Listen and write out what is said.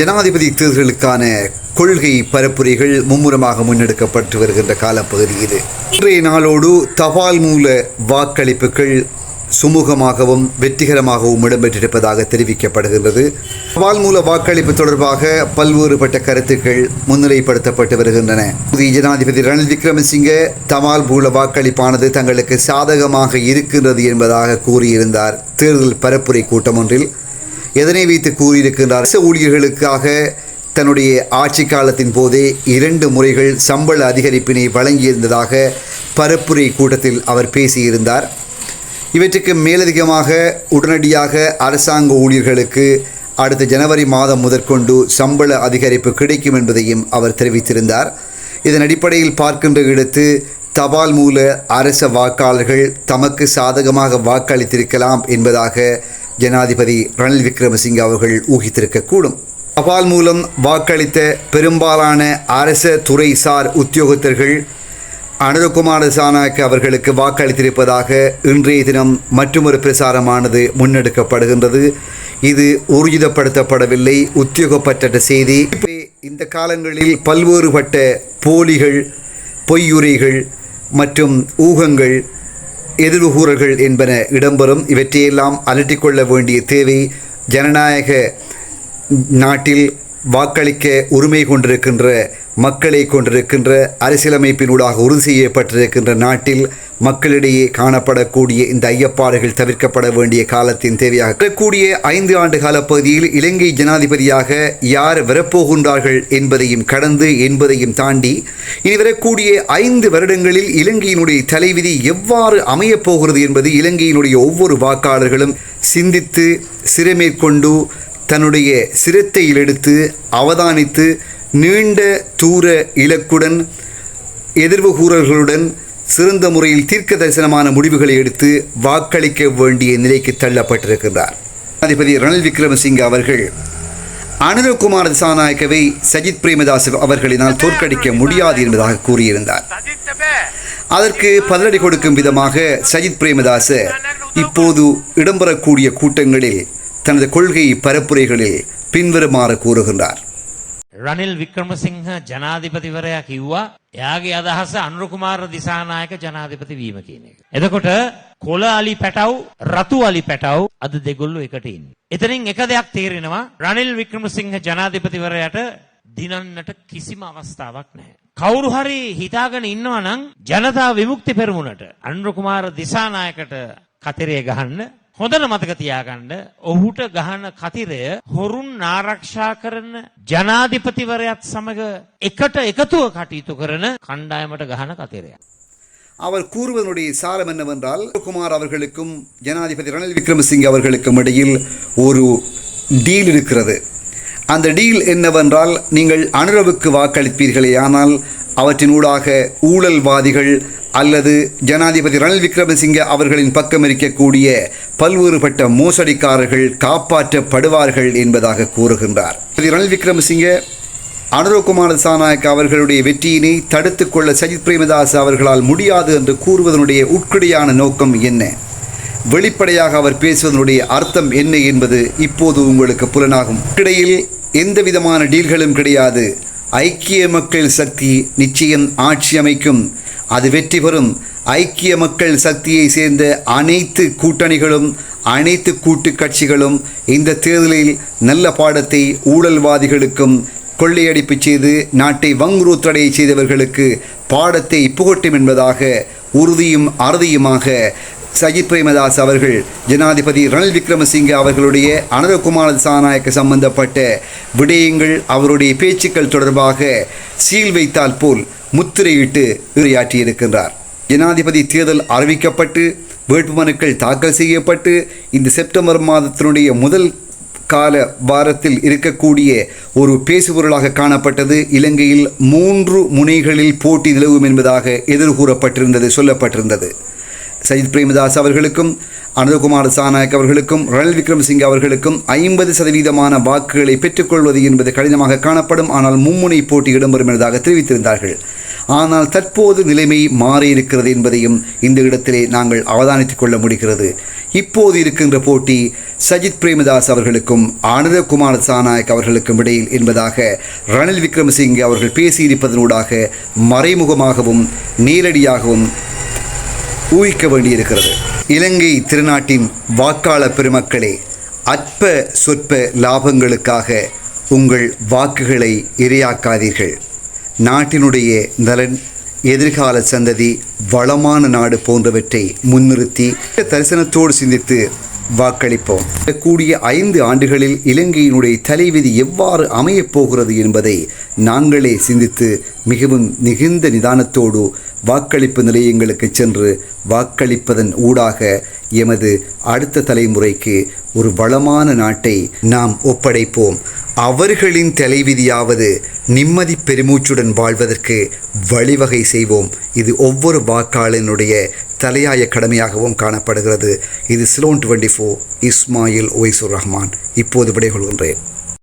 ஜனாதிபதி தேர்தலுக்கான கொள்கை பரப்புரைகள் மும்முரமாக முன்னெடுக்கப்பட்டு வருகின்ற காலப்பகுதி இது. இன்றைய நாளோடு தபால் மூல வாக்களிப்புகள் சுமூகமாகவும் வெற்றிகரமாகவும் இடம்பெற்றிருப்பதாக தெரிவிக்கப்படுகின்றது. தபால் மூல வாக்களிப்பு தொடர்பாக பல்வேறுபட்ட கருத்துக்கள் முன்னிலைப்படுத்தப்பட்டு வருகின்றன. புதிய ஜனாதிபதி ரணில் விக்ரமசிங்கே தபால் மூல வாக்களிப்பானது தங்களுக்கு சாதகமாக இருக்கின்றது என்பதாக கூறியிருந்தார். தேர்தல் பரப்புரை கூட்டம் ஒன்றில் எதனை வைத்து கூறியிருக்கின்றார்? அரசு ஊழியர்களுக்காக தன்னுடைய ஆட்சி காலத்தின் போதே இரண்டு முறைகள் சம்பள அதிகரிப்பினை வழங்கியிருந்ததாக பரப்புரை கூட்டத்தில் அவர் பேசியிருந்தார். இவற்றுக்கு மேலதிகமாக உடனடியாக அரசாங்க ஊழியர்களுக்கு அடுத்த ஜனவரி மாதம் முதற்கொண்டு சம்பள அதிகரிப்பு கிடைக்கும் என்பதையும் அவர் தெரிவித்திருந்தார். இதன் அடிப்படையில் பார்க்கின்ற இடத்து தபால் மூல அரச வாக்காளர்கள் தமக்கு சாதகமாக வாக்களித்திருக்கலாம் என்பதாக ஜனாதிபதி ரணில் விக்ரமசிங்க அவர்கள் ஊகித்திருக்கக்கூடும். தபால் மூலம் வாக்களித்த பெரும்பாலான அரச துறைசார் உத்தியோகத்தர்கள் அனுரகுமார சானாக்க அவர்களுக்கு வாக்களித்திருப்பதாக இன்றைய தினம் மற்றொரு பிரசாரமானது முன்னெடுக்கப்படுகின்றது. இது ஊர்ஜிதப்படுத்தப்படவில்லை உத்தியோகப்பட்ட செய்தி இந்த காலங்களில் பல்வேறுபட்ட போலிகள் பொய்யுரைகள் மற்றும் ஊகங்கள் எதிர்வுகூறல்கள் என்பன இடம்பெறும். இவற்றையெல்லாம் அலட்டிக்கொள்ள வேண்டிய தேவை ஜனநாயக நாட்டில் வாக்களிக்க உரிமை கொண்டிருக்கின்ற மக்களை கொண்டிருக்கின்ற அரசியலமைப்பினூடாக உறுதி செய்யப்பட்டிருக்கின்ற நாட்டில் மக்களிடையே காணப்படக்கூடிய இந்த ஐயப்பாடுகள் தவிர்க்கப்பட வேண்டிய காலத்தின் தேவையாக இருக்கக்கூடிய ஐந்து ஆண்டு கால பகுதியில் இலங்கை ஜனாதிபதியாக யார் வரப்போகின்றார்கள் என்பதையும் கடந்து என்பதையும் தாண்டி இனி வரக்கூடிய ஐந்து வருடங்களில் இலங்கையினுடைய தலைவிதி எவ்வாறு அமையப் போகிறது என்பது இலங்கையினுடைய ஒவ்வொரு வாக்காளர்களும் சிந்தித்து சிறமேற்கொண்டு தன்னுடைய சிரத்தையில் எடுத்து அவதானித்து நீண்ட தூர இலக்குடன் எதிர்வு கூறல்களுடன் சிறந்த முறையில் தீர்க்க தரிசனமான முடிவுகளை எடுத்து வாக்களிக்க வேண்டிய நிலைக்கு தள்ளப்பட்டிருக்கிறார். அதிபதி ரணில் விக்ரமசிங்க அவர்கள் அனுரகுமார் திசாநாயக்கவை சஜித் பிரேமதாஸ் அவர்களினால் தோற்கடிக்க முடியாது என்பதாக கூறியிருந்தார். அதற்கு பதிலடி கொடுக்கும் விதமாக சஜித் பிரேமதாச இப்போது இடம்பெறக்கூடிய கூட்டங்களில் தனது கொள்கை பரப்புரைகளில் பின்வருமாறு கூறுகின்றார் රනිල් වික්‍රමසිංහ ජනාධිපතිවරයා කිව්වා එයාගේ අදහස අනුරකුමාර දිසානායක ජනාධිපති වීම කියන එක. එතකොට කොළ අලි පැටව් රතු අලි පැටව් අද දෙගොල්ලෝ එකට ඉන්නේ. එතනින් එක දෙයක් තේරෙනවා රනිල් වික්‍රමසිංහ ජනාධිපතිවරයාට දිනන්නට කිසිම අවස්ථාවක් නැහැ. කවුරු හරි හිතාගෙන ඉන්නවා නම් ජනතා විමුක්ති පෙරමුණට අනුරකුමාර දිසානායකට කතරේ ගහන්න හොඳට මතක තියාගන්න ඔහුට ගහන කතිරය හොරුන් ආරක්ෂා කරන ජනාධිපතිවරයත් සමග එකට එකතුව කටයුතු කරන කණ්ඩායමට ගහන කතිරයක්. அவர் கூறுவதனுடைய சாரம் என்னவென்றால் குமார் அவர்களுக்கும் ஜனாதிபதி ரணில் விக்ரமசிங்கே அவர்களுக்கும் இடையில் ஒரு டீல் இருக்கிறது அந்த டீல் என்னவென்றால் நீங்கள் அனுரவுக்கு வாக்களிப்பீர்களே ஆனால் அவற்றினூடாக ஊழல்வாதிகள் அல்லது ஜனாதிபதி ரணில் விக்ரமசிங்கே அவர்களின் பக்கம் இருக்கக்கூடிய பல்வேறுபட்ட மோசடிக்காரர்கள் காப்பாற்றப்படுவார்கள் என்பதாக கூறுகின்றார். ரணில் விக்ரமசிங்கே அனுரகுமார சாநாயக் அவர்களுடைய வெற்றியினை தடுத்துக் கொள்ள சஜித் பிரேமதாஸ் அவர்களால் முடியாது என்று கூறுவதனுடைய உட்கடியான நோக்கம் என்ன? வெளிப்படையாக அவர் பேசுவதனுடைய அர்த்தம் என்ன என்பது இப்போது உங்களுக்கு புலனாகும். இடையில் எந்த விதமான டீல்களும் கிடையாது. ஐக்கிய மக்கள் சக்தி நிச்சயம் ஆட்சி அமைக்கும். அது வெற்றி பெறும். ஐக்கிய மக்கள் சக்தியை சேர்ந்த அனைத்து கூட்டணிகளும் அனைத்து கூட்டு கட்சிகளும் இந்த தேர்தலில் நல்ல பாடத்தை ஊழல்வாதிகளுக்கும் கொள்ளையடிப்பு செய்து நாட்டை வங்குரூத்தடை செய்தவர்களுக்கு பாடத்தை புகட்டும் என்பதாக உறுதியும் அறுதியுமாக சஜித் பிரேமதாஸ் அவர்கள் ஜனாதிபதி ரணில் விக்ரமசிங்கே அவர்களுடைய அனந்தகுமார சாநாயக்க சம்பந்தப்பட்ட விடயங்கள் அவருடைய பேச்சுக்கள் தொடர்பாக சீல் வைத்தால் போல் முத்திரையிட்டு உரையாற்றியிருக்கின்றார். ஜனாதிபதி தேர்தல் அறிவிக்கப்பட்டு வேட்புமனுக்கள் தாக்கல் செய்யப்பட்டு இந்த செப்டம்பர் மாதத்தினுடைய முதல் கால வாரத்தில் இருக்கக்கூடிய ஒரு பேசுபொருளாக காணப்பட்டது. இலங்கையில் மூன்று முனைகளில் போட்டி நிலவும் என்பதாக எதிர்கூறப்பட்டிருந்தது சொல்லப்பட்டிருந்தது. சஜித் பிரேமதாஸ் அவர்களுக்கும் அனந்தகுமார் சாநாயக் அவர்களுக்கும் ரணில் விக்ரமசிங்கே அவர்களுக்கும் ஐம்பது சதவீதமான வாக்குகளை பெற்றுக்கொள்வது என்பது கடினமாக காணப்படும். ஆனால் மும்முனை போட்டி இடம்பெறும் என்பதாக தெரிவித்திருந்தார்கள். ஆனால் தற்போது நிலைமை மாறியிருக்கிறது என்பதையும் இந்த இடத்திலே நாங்கள் அவதானித்துக் கொள்ள முடிகிறது. இப்போது இருக்கின்ற போட்டி சஜித் பிரேமதாஸ் அவர்களுக்கும் ஆனந்தகுமார் சாநாயக் அவர்களுக்கும் இடையில் என்பதாக ரணில் விக்ரமசிங்கே அவர்கள் பேசியிருப்பதனூடாக மறைமுகமாகவும் நேரடியாகவும் ஊகிக்க வேண்டியிருக்கிறது. இலங்கை திருநாட்டின் வாக்காள பெருமக்களே அற்ப சொற்ப லாபங்களுக்காக உங்கள் வாக்குகளை இரையாக்காதீர்கள். நாட்டினுடைய நலன் எதிர்கால சந்ததி வளமான நாடு போன்றவற்றை முன்னிறுத்தி தரிசனத்தோடு சிந்தித்து வாக்களிப்போம். கூடிய ஐந்து ஆண்டுகளில் இலங்கையினுடைய தலைவிதி எவ்வாறு அமையப் போகிறது என்பதை நாங்களே சிந்தித்து மிகவும் மிகுந்த நிதானத்தோடு வாக்களிப்பு நிலையங்களுக்கு சென்று வாக்களிப்பதன் ஊடாக எமது அடுத்த தலைமுறைக்கு ஒரு வளமான நாட்டை நாம் ஒப்படைப்போம். அவர்களின் தலைவிதியாவது நிம்மதி பெருமூச்சுடன் வாழ்வதற்கு வழிவகை செய்வோம். இது ஒவ்வொரு வாக்காளனுடைய தலையாய கடமையாகவும் காணப்படுகிறது. இது சிலோன் டுவெண்ட்டி ஃபோர் இஸ்மாயில் ஒய்சுர் ரஹ்மான். இப்போது விடைகொள்கின்றேன்.